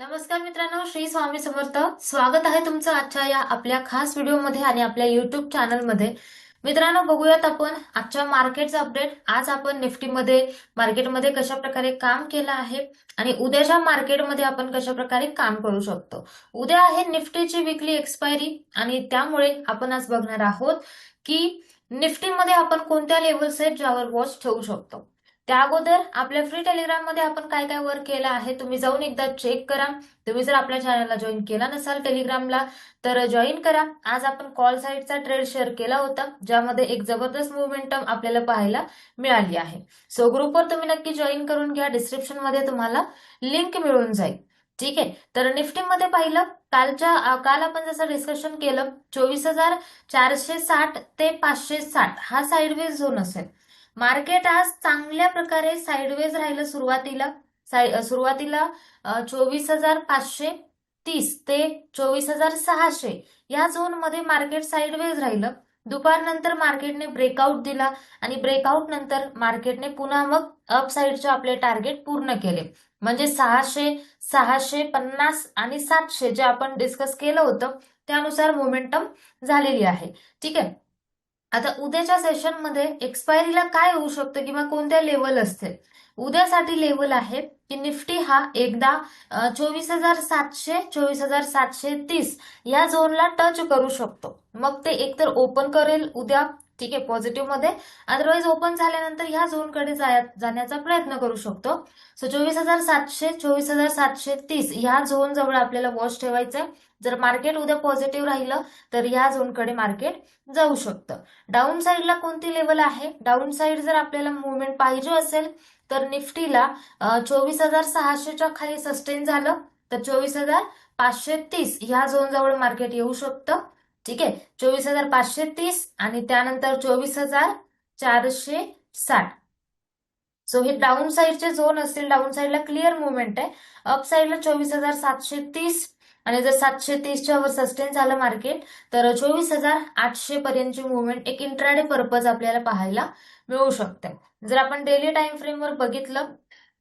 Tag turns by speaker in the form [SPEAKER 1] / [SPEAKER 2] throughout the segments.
[SPEAKER 1] नमस्कार मित्रांनो श्री स्वामी समर्थ. स्वागत आहे तुमचं आजच्या या आपल्या खास व्हिडिओमध्ये आणि आपल्या युट्यूब चॅनलमध्ये मित्रांनो बघूयात आपण आजच्या मार्केटचं अपडेट आज आपण निफ्टीमध्ये मार्केटमध्ये कशा प्रकारे काम केलं आहे आणि उद्याच्या मार्केटमध्ये आपण कशा प्रकारे काम करू शकतो. उद्या आहे निफ्टीची विकली एक्सपायरी आणि त्यामुळे आपण आज बघणार आहोत की निफ्टीमध्ये आपण कोणत्या लेवल्स आहेत ज्यावर वॉच ठेवू शकतो. त्या अगोदर आपल्या फ्री टेलिग्राममध्ये आपण काय काय वर्क केलं आहे तुम्ही जाऊन एकदा चेक करा. तुम्ही जर आपल्या चॅनलला जॉईन केला नसाल टेलिग्रामला तर जॉईन करा. आज आपण कॉल साईडचा ट्रेड शेअर केला होता ज्यामध्ये एक जबरदस्त मुवमेंटम आपल्याला पाहायला मिळाली आहे. सो ग्रुपवर तुम्ही नक्की जॉईन करून घ्या. डिस्क्रिप्शनमध्ये तुम्हाला लिंक मिळून जाईल. ठीक आहे? तर निफ्टीमध्ये पाहिलं कालच्या काल आपण जसं डिस्कशन केलं चोवीस हजार चारशे साठ ते पाचशे साठ हा साईडवेज झोन असेल. मार्केट आज चांगल्या प्रकारे साईडवेज राहिलं सुरुवातीला. सुरुवातीला चोवीस हजार पाचशे तीस ते चोवीस हजार सहाशे या झोनमध्ये मार्केट साईडवेज राहिलं. दुपारनंतर मार्केटने ब्रेकआउट दिला आणि ब्रेकआउट नंतर मार्केटने पुन्हा मग अप साईडचे आपले टार्गेट पूर्ण केले. म्हणजे सहाशे सहाशे पन्नास आणि सातशे जे आपण डिस्कस केलं होतं त्यानुसार मोमेंटम झालेली आहे. ठीक आहे? आता उद्याच्या सेशनमध्ये एक्सपायरीला काय होऊ शकतं किंवा कोणत्या लेवल असतील उद्यासाठी लेवल आहे की निफ्टी हा एकदा चोवीस हजार सातशे चोवीस हजार सातशे तीस या झोनला टच करू शकतो. मग ते एकतर ओपन करेल उद्या ठीक आहे पॉझिटिव्हमध्ये. अदरवाईज ओपन झाल्यानंतर ह्या झोनकडे जाण्याचा प्रयत्न करू शकतो. सो चोवीस हजार सातशे चोवीस हजार सातशे तीस ह्या झोन जवळ आपल्याला वॉच ठेवायचंय. जर मार्केट उद्या पॉझिटिव्ह राहिलं तर ह्या झोनकडे मार्केट जाऊ शकतं. डाऊन साईडला कोणती लेवल आहे? डाऊन साईड जर आपल्याला मुवमेंट पाहिजे असेल तर निफ्टीला चोवीस हजार सहाशेच्या खाली सस्टेन झालं तर चोवीस हजार पाचशे तीस ह्या झोन जवळ मार्केट येऊ शकतं. ठीक आहे? चोवीस हजार पाचशे तीस आणि त्यानंतर चोवीस हजार चारशे साठ. सो हे डाऊन साईडचे झोन असतील. डाऊन साईडला क्लिअर मुवमेंट आहे. अप साईडला चोवीस हजार सातशे तीस आणि जर सातशे तीसच्या वर सस्टेन झालं मार्केट तर चोवीस हजार आठशे पर्यंतची मुवमेंट एक इंट्राडे पर्पज आपल्याला पाहायला मिळू शकते. जर आपण डेली टाइम फ्रेमवर बघितलं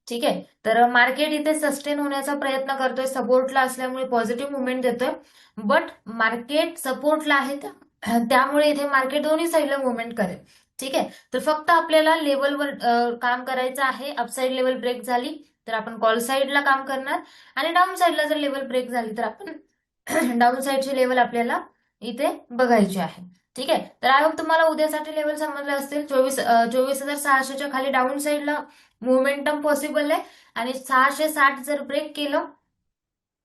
[SPEAKER 1] ठीक आहे? तर मार्केट इथे सस्टेन होण्याचा प्रयत्न करतोय. सपोर्टला असल्यामुळे पॉझिटिव्ह मुवमेंट देतोय. बट मार्केट सपोर्टला आहे त्यामुळे इथे मार्केट दोन्ही साईडला मुवमेंट करेल. ठीक आहे? तर फक्त आपल्याला लेवलवर काम करायचं आहे. अपसाईड लेवल ब्रेक झाली तर आपण कॉल साईडला काम करणार. आणि डाऊन साईडला जर लेवल ब्रेक झाली तर आपण डाऊन साईडची लेवल आपल्याला इथे बघायची आहे. ठीक आहे? तर आय होप तुम्हाला उद्यासाठी लेवल समजले असतील. चोवीस चोवीस हजार सहाशेच्या खाली डाऊन साईडला मुवमेंटम पॉसिबल आहे. आणि सहाशे साठ जर ब्रेक केलं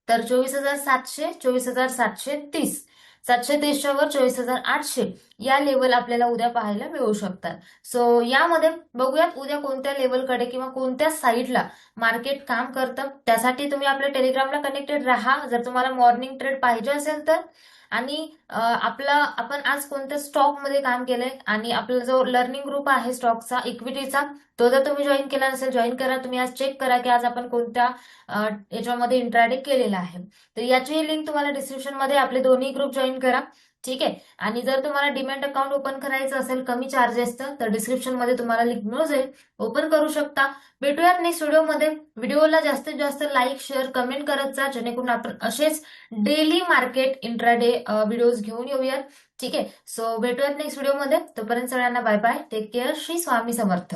[SPEAKER 1] तर चोवीस हजार सातशे चोवीस हजार सातशे तीस. सातशे तीसच्या वर चोवीस हजार आठशे. या लेवल आपल्याला उद्या पाहायला मिळू शकतात. सो यामध्ये बघूयात उद्या कोणत्या लेवलकडे किंवा कोणत्या साईडला मार्केट काम करतं. त्यासाठी तुम्ही आपल्या टेलिग्रामला कनेक्टेड राहा. जर तुम्हाला मॉर्निंग ट्रेड पाहिजे असेल तर. आणि आपला आपण आज कोणत्या स्टॉकमध्ये काम केलंय आणि आपला जो लर्निंग ग्रुप आहे स्टॉकचा इक्विटीचा तो जर तुम्ही जॉईन केला नसेल जॉईन करा तुम्ही आज चेक करा की आज आपण कोणत्या याच्यामध्ये इंट्राडे केलेला आहे. तर याची लिंक तुम्हाला डिस्क्रिप्शनमध्ये आपले दोन्ही ग्रुप जॉईन करा. ठीक आहे? आणि जर तुम्हाला डिमॅट अकाउंट ओपन करायचं असेल कमी चार्जेसचं तर डिस्क्रिप्शनमध्ये तुम्हाला लिंक मिळू जाईल. ओपन करू शकता. भेटूयात नेक्स्ट व्हिडिओमध्ये व्हिडिओला जास्तीत जास्त लाईक शेअर कमेंट करत जा. जेणेकरून आपण असेच डेली मार्केट इंट्राडे व्हिडिओज घेऊन येऊयात. ठीक आहे? सो भेटूयात नेक्स्ट व्हिडिओमध्ये तोपर्यंत सगळ्यांना bye bye take care Shri Swami Samarth.